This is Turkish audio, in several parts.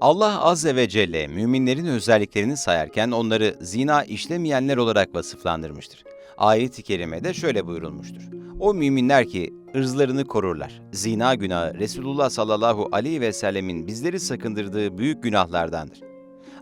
Allah Azze ve Celle müminlerin özelliklerini sayarken onları zina işlemeyenler olarak vasıflandırmıştır. Ayet-i kerimede şöyle buyurulmuştur. O müminler ki ırzlarını korurlar. Zina günahı Resulullah sallallahu aleyhi ve sellemin bizleri sakındırdığı büyük günahlardandır.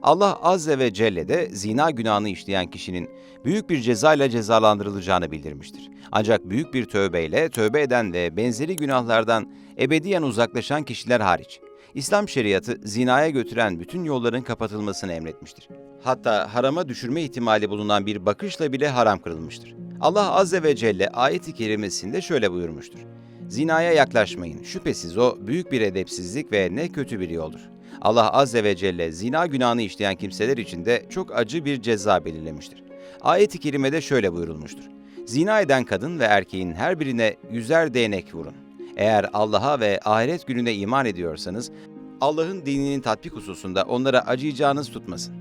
Allah Azze ve Celle de zina günahını işleyen kişinin büyük bir cezayla cezalandırılacağını bildirmiştir. Ancak büyük bir tövbeyle tövbe eden ve benzeri günahlardan ebediyen uzaklaşan kişiler hariç. İslam şeriatı zinaya götüren bütün yolların kapatılmasını emretmiştir. Hatta harama düşürme ihtimali bulunan bir bakışla bile haram kılınmıştır. Allah Azze ve Celle ayet-i kerimesinde şöyle buyurmuştur. Zinaya yaklaşmayın. Şüphesiz o büyük bir edepsizlik ve ne kötü bir yoldur. Allah Azze ve Celle zina günahını işleyen kimseler için de çok acı bir ceza belirlemiştir. Ayet-i kerimede şöyle buyurulmuştur. Zina eden kadın ve erkeğin her birine yüzer değnek vurun. Eğer Allah'a ve ahiret gününe iman ediyorsanız, Allah'ın dininin tatbik hususunda onlara acıyacağınız tutmasın.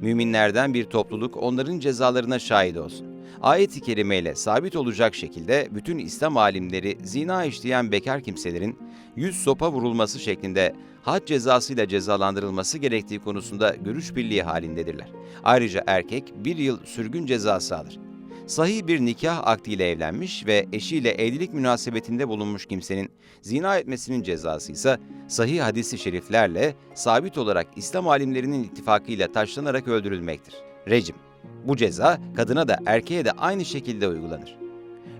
Müminlerden bir topluluk onların cezalarına şahit olsun. Ayet-i kerimeyle sabit olacak şekilde bütün İslam alimleri zina işleyen bekar kimselerin yüz sopa vurulması şeklinde had cezasıyla cezalandırılması gerektiği konusunda görüş birliği halindedirler. Ayrıca erkek bir yıl sürgün cezası alır. Sahih bir nikah akdiyle evlenmiş ve eşiyle evlilik münasebetinde bulunmuş kimsenin zina etmesinin cezası ise sahih hadisi şeriflerle sabit olarak İslam alimlerinin ittifakıyla taşlanarak öldürülmektir. Rejim. Bu ceza kadına da erkeğe de aynı şekilde uygulanır.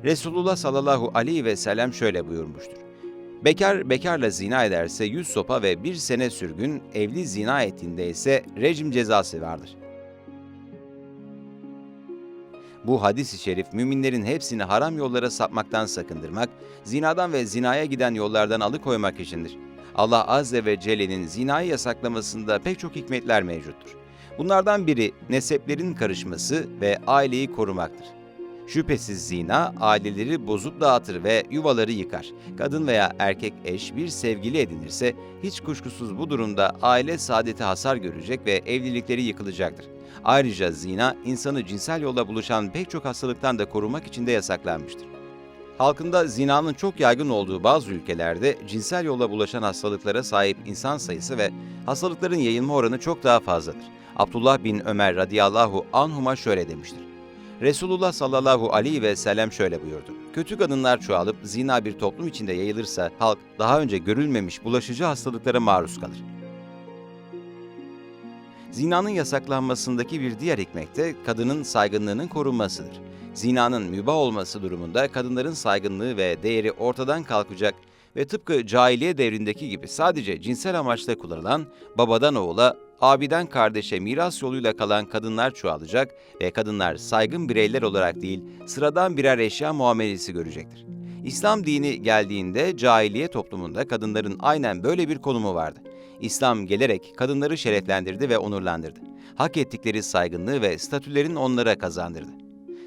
Resulullah sallallahu aleyhi ve sellem şöyle buyurmuştur. Bekar bekarla zina ederse yüz sopa ve bir sene sürgün, evli zina ettiğinde ise rejim cezası vardır. Bu hadis-i şerif müminlerin hepsini haram yollara sapmaktan sakındırmak, zinadan ve zinaya giden yollardan alıkoymak içindir. Allah Azze ve Celle'nin zinayı yasaklamasında pek çok hikmetler mevcuttur. Bunlardan biri neseplerin karışması ve aileyi korumaktır. Şüphesiz zina aileleri bozup dağıtır ve yuvaları yıkar. Kadın veya erkek eş bir sevgili edinirse hiç kuşkusuz bu durumda aile saadeti hasar görecek ve evlilikleri yıkılacaktır. Ayrıca zina insanı cinsel yolla buluşan pek çok hastalıktan da korumak için de yasaklanmıştır. Halkında zinanın çok yaygın olduğu bazı ülkelerde cinsel yolla bulaşan hastalıklara sahip insan sayısı ve hastalıkların yayılma oranı çok daha fazladır. Abdullah bin Ömer radıyallahu anhuma şöyle demiştir. Resulullah sallallahu aleyhi ve sellem şöyle buyurdu. Kötü kadınlar çoğalıp zina bir toplum içinde yayılırsa halk daha önce görülmemiş bulaşıcı hastalıklara maruz kalır. Zinanın yasaklanmasındaki bir diğer hikmet de kadının saygınlığının korunmasıdır. Zinanın mübah olması durumunda kadınların saygınlığı ve değeri ortadan kalkacak ve tıpkı cahiliye devrindeki gibi sadece cinsel amaçla kullanılan babadan oğula, abiden kardeşe miras yoluyla kalan kadınlar çoğalacak ve kadınlar saygın bireyler olarak değil, sıradan birer eşya muamelesi görecektir. İslam dini geldiğinde cahiliye toplumunda kadınların aynen böyle bir konumu vardı. İslam gelerek kadınları şereflendirdi ve onurlandırdı. Hak ettikleri saygınlığı ve statülerin onlara kazandırdı.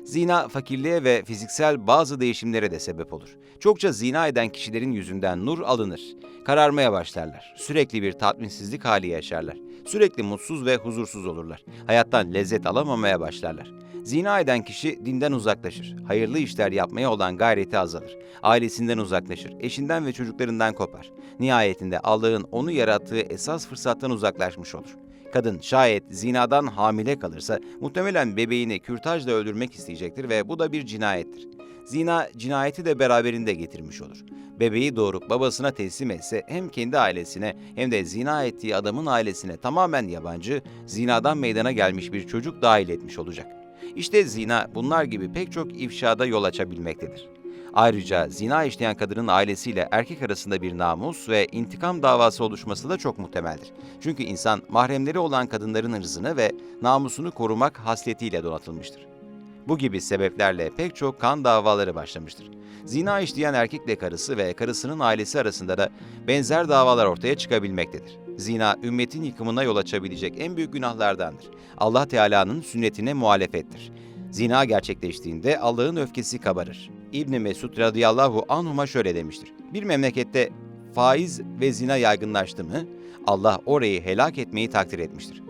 Zina fakirliğe ve fiziksel bazı değişimlere de sebep olur. Çokça zina eden kişilerin yüzünden nur alınır. Kararmaya başlarlar. Sürekli bir tatminsizlik hali yaşarlar. Sürekli mutsuz ve huzursuz olurlar. Hayattan lezzet alamamaya başlarlar. Zina eden kişi dinden uzaklaşır. Hayırlı işler yapmaya olan gayreti azalır. Ailesinden uzaklaşır. Eşinden ve çocuklarından kopar. Nihayetinde Allah'ın onu yarattığı esas fırsattan uzaklaşmış olur. Kadın şayet zinadan hamile kalırsa muhtemelen bebeğini kürtajla öldürmek isteyecektir ve bu da bir cinayettir. Zina cinayeti de beraberinde getirmiş olur. Bebeği doğurup babasına teslim etse hem kendi ailesine hem de zina ettiği adamın ailesine tamamen yabancı, zinadan meydana gelmiş bir çocuk dahil etmiş olacak. İşte zina bunlar gibi pek çok ifşada yol açabilmektedir. Ayrıca zina işleyen kadının ailesiyle erkek arasında bir namus ve intikam davası oluşması da çok muhtemeldir. Çünkü insan mahremleri olan kadınların ırzını ve namusunu korumak hasletiyle donatılmıştır. Bu gibi sebeplerle pek çok kan davaları başlamıştır. Zina işleyen erkekle karısı ve karısının ailesi arasında da benzer davalar ortaya çıkabilmektedir. Zina ümmetin yıkımına yol açabilecek en büyük günahlardandır. Allah Teala'nın sünnetine muhalefettir. Zina gerçekleştiğinde Allah'ın öfkesi kabarır. İbn Mesud radıyallahu anhuma şöyle demiştir. Bir memlekette faiz ve zina yaygınlaştı mı Allah orayı helak etmeyi takdir etmiştir.